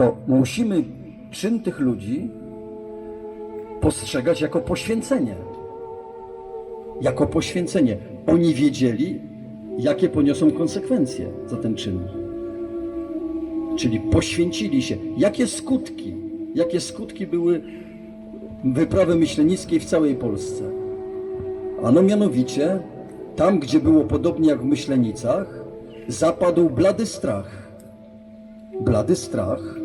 to musimy czyn tych ludzi postrzegać jako poświęcenie. Jako poświęcenie. Oni wiedzieli, jakie poniosą konsekwencje za ten czyn. Czyli poświęcili się. Jakie skutki? Jakie skutki były wyprawy myślenickiej w całej Polsce? Ano mianowicie, tam gdzie było podobnie jak w Myślenicach, zapadł blady strach. Blady strach,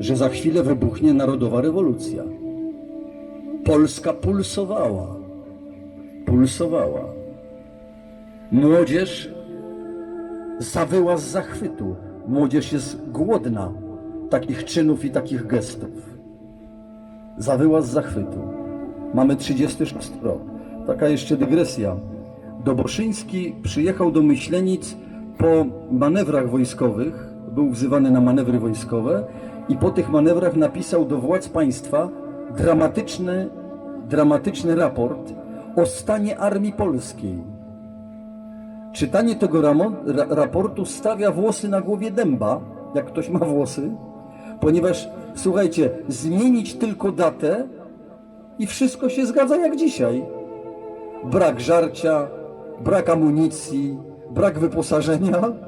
że za chwilę wybuchnie narodowa rewolucja. Polska pulsowała. Pulsowała. Młodzież zawyła z zachwytu. Młodzież jest głodna takich czynów i takich gestów. Zawyła z zachwytu. Mamy 36 rok. Taka jeszcze dygresja. Doboszyński przyjechał do Myślenic po manewrach wojskowych, był wzywany na manewry wojskowe i po tych manewrach napisał do władz państwa dramatyczny, dramatyczny raport o stanie armii polskiej. Czytanie tego raportu stawia włosy na głowie dęba, jak ktoś ma włosy, ponieważ, słuchajcie, zmienić tylko datę i wszystko się zgadza jak dzisiaj. Brak żarcia, brak amunicji, brak wyposażenia.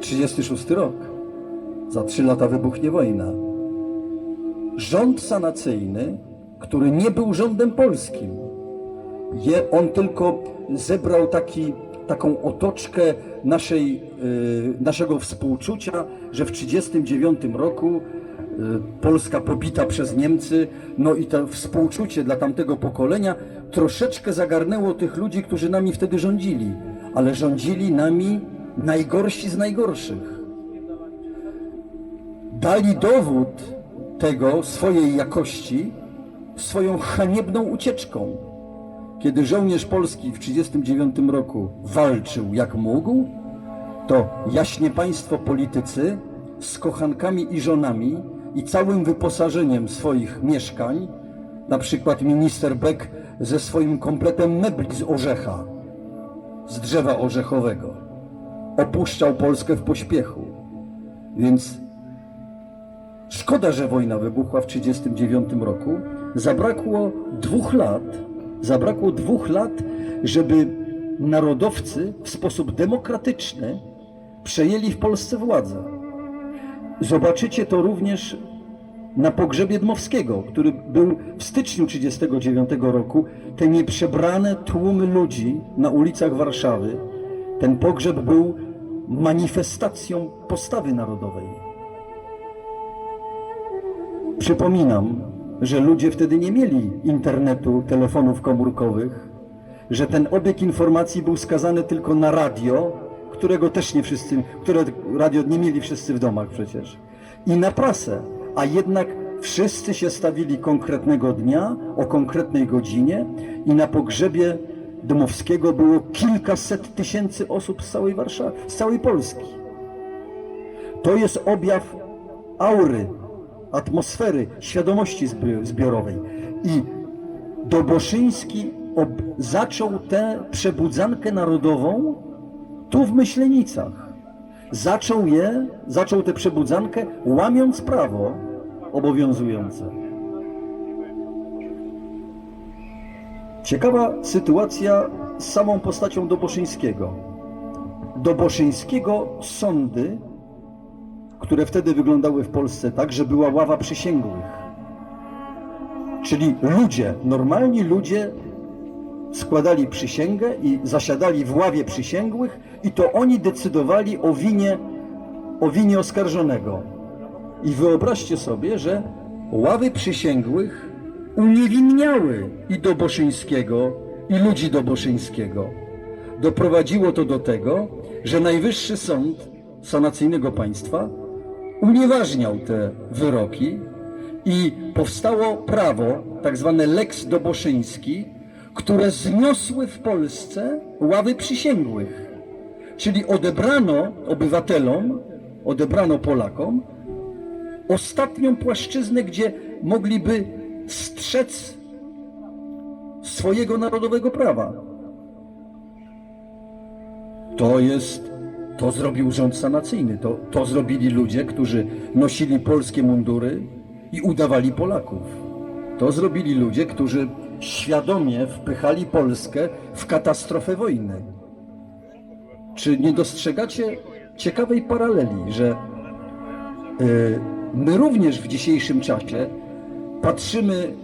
36 rok. Za trzy lata wybuchnie wojna. Rząd sanacyjny, który nie był rządem polskim, je, on tylko zebrał taki, taką otoczkę naszej, y, naszego współczucia, że w 1939 roku y, Polska pobita przez Niemcy, no i to współczucie dla tamtego pokolenia troszeczkę zagarnęło tych ludzi, którzy nami wtedy rządzili, ale rządzili nami najgorsi z najgorszych. Dali dowód tego swojej jakości swoją haniebną ucieczką. Kiedy żołnierz polski w 1939 roku walczył jak mógł, to jaśnie państwo politycy z kochankami i żonami i całym wyposażeniem swoich mieszkań, na przykład minister Beck ze swoim kompletem mebli z orzecha, z drzewa orzechowego, opuszczał Polskę w pośpiechu. Więc Szkoda, że wojna wybuchła w 1939 roku. Zabrakło dwóch lat, zabrakło dwóch lat, żeby narodowcy w sposób demokratyczny przejęli w Polsce władzę. Zobaczycie to również na pogrzebie Dmowskiego, który był w styczniu 1939 roku. Te nieprzebrane tłumy ludzi na ulicach Warszawy. Ten pogrzeb był manifestacją postawy narodowej. Przypominam, że ludzie wtedy nie mieli internetu, telefonów komórkowych, że ten obieg informacji był skazany tylko na radio, którego też nie wszyscy, które radio nie mieli wszyscy w domach przecież, i na prasę, a jednak wszyscy się stawili konkretnego dnia, o konkretnej godzinie i na pogrzebie Dmowskiego było kilkaset tysięcy osób z całej Warszawy, z całej Polski. To jest objaw aury, atmosfery, świadomości zbi- zbiorowej. I Doboszyński ob- zaczął tę przebudzankę narodową tu w Myślenicach. Zaczął je, zaczął tę przebudzankę łamiąc prawo obowiązujące. Ciekawa sytuacja z samą postacią Doboszyńskiego. Doboszyńskiego sądy które wtedy wyglądały w Polsce tak, że była ława przysięgłych. Czyli ludzie, normalni ludzie składali przysięgę i zasiadali w ławie przysięgłych i to oni decydowali o winie, o winie oskarżonego. I wyobraźcie sobie, że ławy przysięgłych uniewinniały i Doboszyńskiego, i ludzi Doboszyńskiego. Doprowadziło to do tego, że Najwyższy Sąd Sanacyjnego Państwa unieważniał te wyroki i powstało prawo, tak zwane Lex Doboszyński, które zniosły w Polsce ławy przysięgłych. Czyli odebrano obywatelom, odebrano Polakom ostatnią płaszczyznę, gdzie mogliby strzec swojego narodowego prawa. To jest, To zrobił rząd sanacyjny. To, to zrobili ludzie, którzy nosili polskie mundury i udawali Polaków. To zrobili ludzie, którzy świadomie wpychali Polskę w katastrofę wojny. Czy nie dostrzegacie ciekawej paraleli, że y, my również w dzisiejszym czasie patrzymy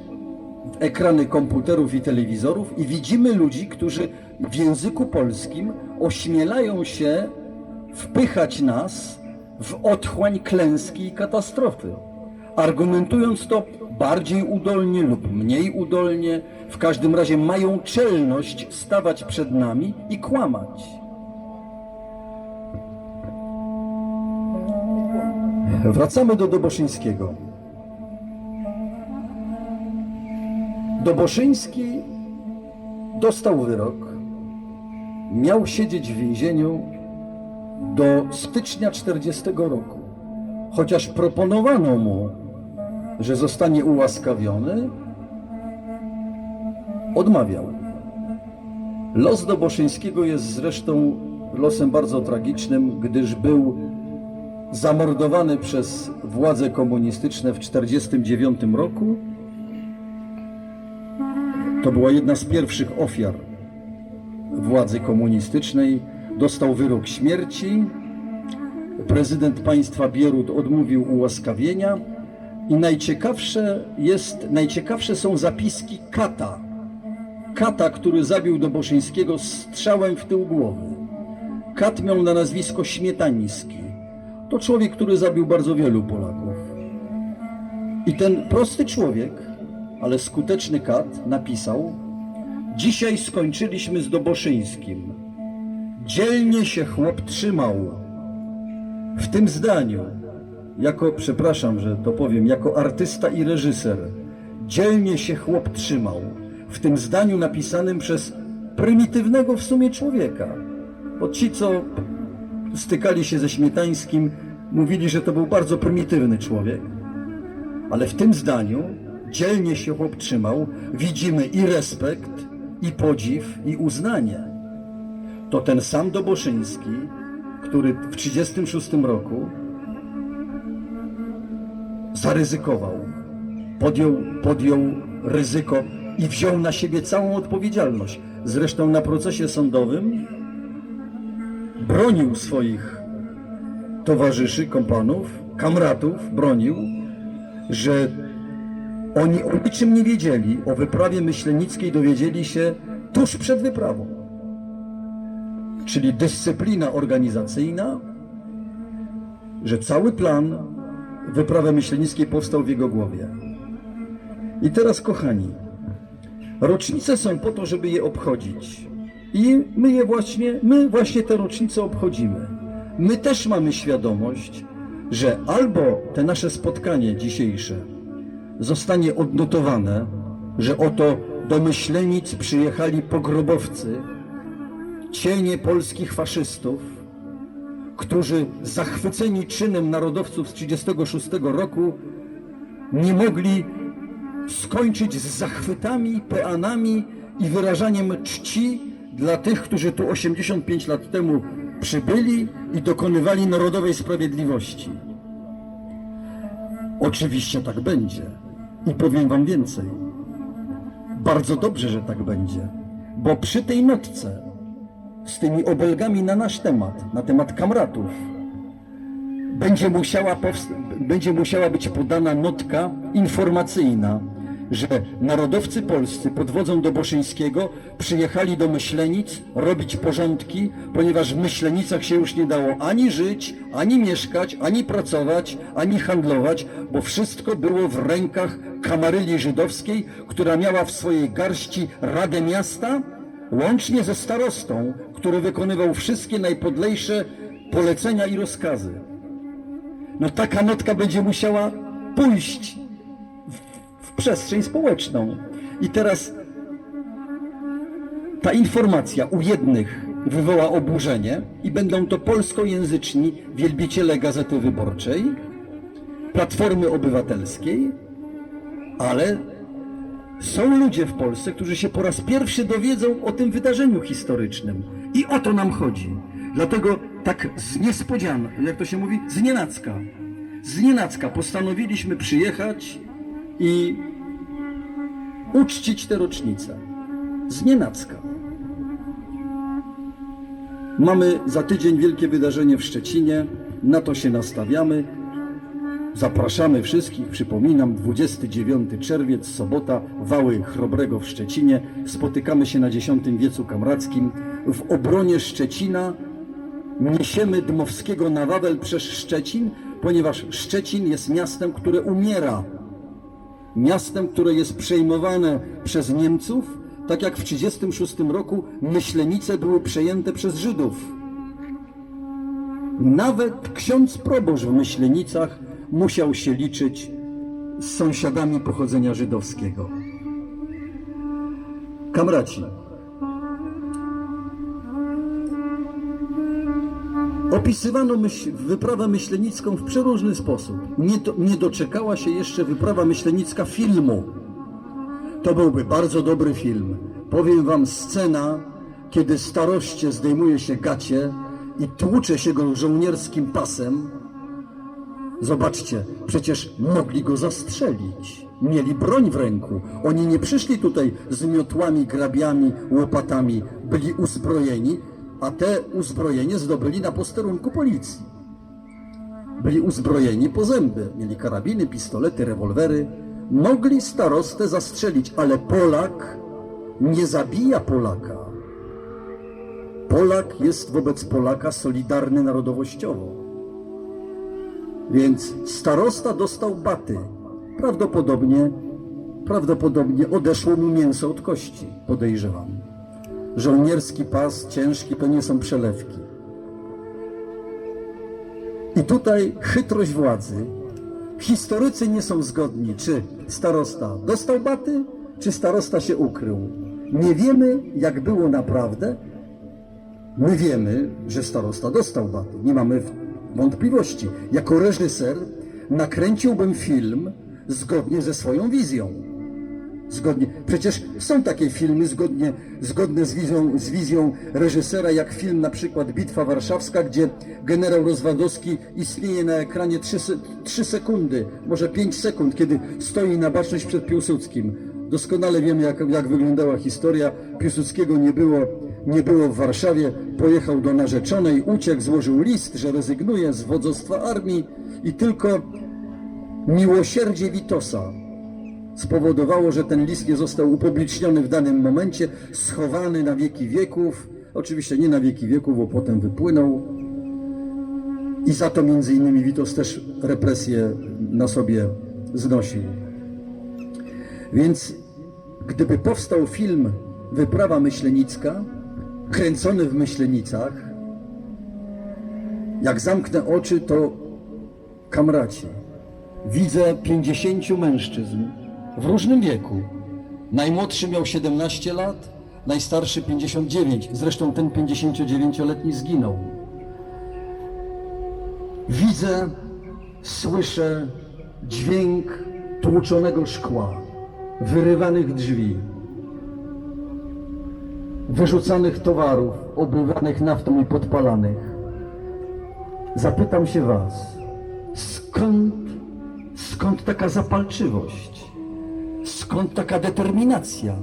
w ekrany komputerów i telewizorów i widzimy ludzi, którzy w języku polskim ośmielają się wpychać nas w otchłań klęski i katastrofy, argumentując to bardziej udolnie lub mniej udolnie, w każdym razie mają czelność stawać przed nami i kłamać. Wracamy do Doboszyńskiego. Doboszyński dostał wyrok, miał siedzieć w więzieniu do stycznia 40 roku. Chociaż proponowano mu, że zostanie ułaskawiony, odmawiał. Los Doboszyńskiego jest zresztą losem bardzo tragicznym, gdyż był zamordowany przez władze komunistyczne w 1949 roku. To była jedna z pierwszych ofiar władzy komunistycznej. Dostał wyrok śmierci. Prezydent państwa Bierut odmówił ułaskawienia. I najciekawsze jest, najciekawsze są zapiski Kata. Kata, który zabił Doboszyńskiego strzałem w tył głowy. Kat miał na nazwisko Śmietański. To człowiek, który zabił bardzo wielu Polaków. I ten prosty człowiek, ale skuteczny kat, napisał: Dzisiaj skończyliśmy z Doboszyńskim. Dzielnie się chłop trzymał. W tym zdaniu, jako, przepraszam, że to powiem, jako artysta i reżyser, dzielnie się chłop trzymał. W tym zdaniu napisanym przez prymitywnego w sumie człowieka. Bo ci, co stykali się ze Śmietańskim, mówili, że to był bardzo prymitywny człowiek. Ale w tym zdaniu dzielnie się chłop trzymał, widzimy i respekt, i podziw, i uznanie. To ten sam Doboszyński, który w 1936 roku zaryzykował, podjął, podjął ryzyko i wziął na siebie całą odpowiedzialność. Zresztą na procesie sądowym bronił swoich towarzyszy, kompanów, kamratów, bronił, że oni o niczym nie wiedzieli, o wyprawie myślenickiej dowiedzieli się tuż przed wyprawą. Czyli dyscyplina organizacyjna, że cały plan wyprawy myślenickiej powstał w jego głowie. I teraz, kochani, rocznice są po to, żeby je obchodzić. I my je właśnie, my właśnie te rocznice obchodzimy. My też mamy świadomość, że albo te nasze spotkanie dzisiejsze zostanie odnotowane, że oto do Myślenic przyjechali pogrobowcy, cienie polskich faszystów, którzy zachwyceni czynem narodowców z 1936 roku nie mogli skończyć z zachwytami, peanami i wyrażaniem czci dla tych, którzy tu 85 lat temu przybyli i dokonywali narodowej sprawiedliwości. Oczywiście tak będzie. I powiem wam więcej. Bardzo dobrze, że tak będzie, bo przy tej notce z tymi obelgami na nasz temat, na temat kamratów, będzie musiała, będzie musiała być podana notka informacyjna, że narodowcy polscy pod wodzą Doboszyńskiego przyjechali do Myślenic robić porządki, ponieważ w Myślenicach się już nie dało ani żyć, ani mieszkać, ani pracować, ani handlować, bo wszystko było w rękach kamaryli żydowskiej, która miała w swojej garści Radę Miasta, łącznie ze starostą, który wykonywał wszystkie najpodlejsze polecenia i rozkazy. No taka notka będzie musiała pójść przestrzeń społeczną. I teraz ta informacja u jednych wywoła oburzenie i będą to polskojęzyczni wielbiciele Gazety Wyborczej, Platformy Obywatelskiej, ale są ludzie w Polsce, którzy się po raz pierwszy dowiedzą o tym wydarzeniu historycznym. I o to nam chodzi. Dlatego tak z niespodzian, jak to się mówi, z nienacka. Z nienacka postanowiliśmy przyjechać i uczcić tę rocznicę. Z nienacka. Mamy za tydzień wielkie wydarzenie w Szczecinie, na to się nastawiamy. Zapraszamy wszystkich, przypominam, 29 czerwiec, sobota, Wały Chrobrego w Szczecinie. Spotykamy się na 10 wiecu kamrackim. W obronie Szczecina niesiemy Dmowskiego na Wawel przez Szczecin, ponieważ Szczecin jest miastem, które umiera. Miastem, które jest przejmowane przez Niemców, tak jak w 1936 roku Myślenice były przejęte przez Żydów. Nawet ksiądz proboszcz w Myślenicach musiał się liczyć z sąsiadami pochodzenia żydowskiego. Kamraci, opisywano myśl, wyprawę myślenicką w przeróżny sposób. Nie, do, nie doczekała się jeszcze wyprawa myślenicka filmu. To byłby bardzo dobry film. Powiem wam scena, kiedy staroście zdejmuje się gacie i tłucze się go żołnierskim pasem. Zobaczcie, przecież mogli go zastrzelić. Mieli broń w ręku. Oni nie przyszli tutaj z miotłami, grabiami, łopatami. Byli uzbrojeni, a te uzbrojenie zdobyli na posterunku policji. Byli uzbrojeni po zęby. Mieli karabiny, pistolety, rewolwery. Mogli starostę zastrzelić, ale Polak nie zabija Polaka. Polak jest wobec Polaka solidarny narodowościowo. Więc starosta dostał baty. Prawdopodobnie, prawdopodobnie odeszło mu mięso od kości, podejrzewam. Żołnierski pas, ciężki, to nie są przelewki. I tutaj chytrość władzy. Historycy nie są zgodni, czy starosta dostał baty, czy starosta się ukrył. Nie wiemy, jak było naprawdę. My wiemy, że starosta dostał baty. Nie mamy wątpliwości. Jako reżyser nakręciłbym film zgodnie ze swoją wizją. Zgodnie. Przecież są takie filmy zgodnie, zgodne z wizją, z wizją reżysera, jak film na przykład Bitwa Warszawska, gdzie generał Rozwadowski istnieje na ekranie 3, 3 sekundy, może 5 sekund, kiedy stoi na baczność przed Piłsudskim. Doskonale wiemy, jak, jak wyglądała historia. Piłsudskiego nie było, nie było w Warszawie. Pojechał do narzeczonej, uciekł, złożył list, że rezygnuje z wodzostwa armii i tylko miłosierdzie Witosa spowodowało, że ten list nie został upubliczniony w danym momencie, schowany na wieki wieków. Oczywiście nie na wieki wieków, bo potem wypłynął. I za to między innymi Witos też represje na sobie znosił. Więc gdyby powstał film Wyprawa Myślenicka, kręcony w Myślenicach, jak zamknę oczy, to kamraci, widzę 50 mężczyzn w różnym wieku. Najmłodszy miał 17 lat, najstarszy 59. Zresztą ten 59-letni zginął. Widzę, słyszę dźwięk tłuczonego szkła, wyrywanych drzwi, wyrzucanych towarów, obrywanych naftą i podpalanych. Zapytam się Was, skąd, skąd taka zapalczywość? Skąd taka determinacja?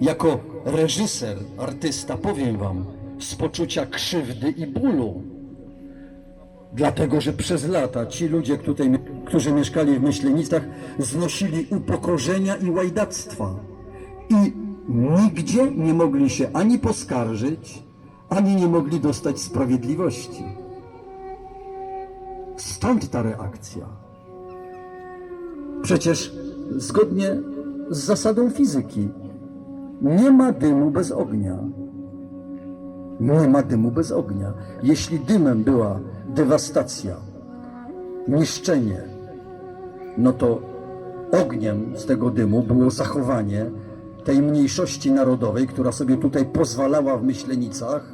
Jako reżyser, artysta powiem wam, z poczucia krzywdy i bólu. Dlatego, że przez lata ci ludzie, tutaj, którzy mieszkali w Myślenicach, znosili upokorzenia i łajdactwa. I nigdzie nie mogli się ani poskarżyć, ani nie mogli dostać sprawiedliwości. Stąd ta reakcja. Przecież zgodnie z zasadą fizyki nie ma dymu bez ognia. Nie ma dymu bez ognia. Jeśli dymem była dewastacja, niszczenie, no to ogniem z tego dymu było zachowanie tej mniejszości narodowej, która sobie tutaj pozwalała w myślenicach.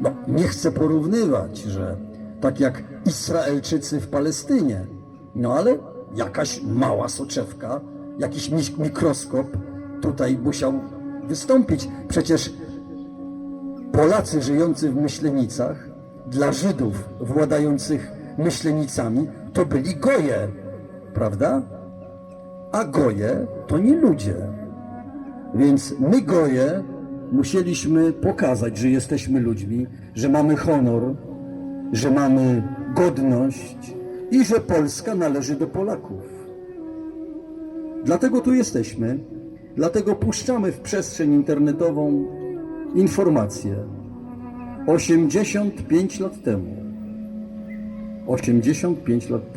No, nie chcę porównywać, że tak jak Izraelczycy w Palestynie, no ale jakaś mała soczewka, jakiś mikroskop tutaj musiał wystąpić. Przecież Polacy żyjący w Myślenicach dla Żydów władających myślenicami to byli goje, prawda? A goje to nie ludzie. Więc my goje musieliśmy pokazać, że jesteśmy ludźmi, że mamy honor, że mamy godność i że Polska należy do Polaków. Dlatego tu jesteśmy, dlatego puszczamy w przestrzeń internetową informacje. 85 lat temu. 85 lat temu.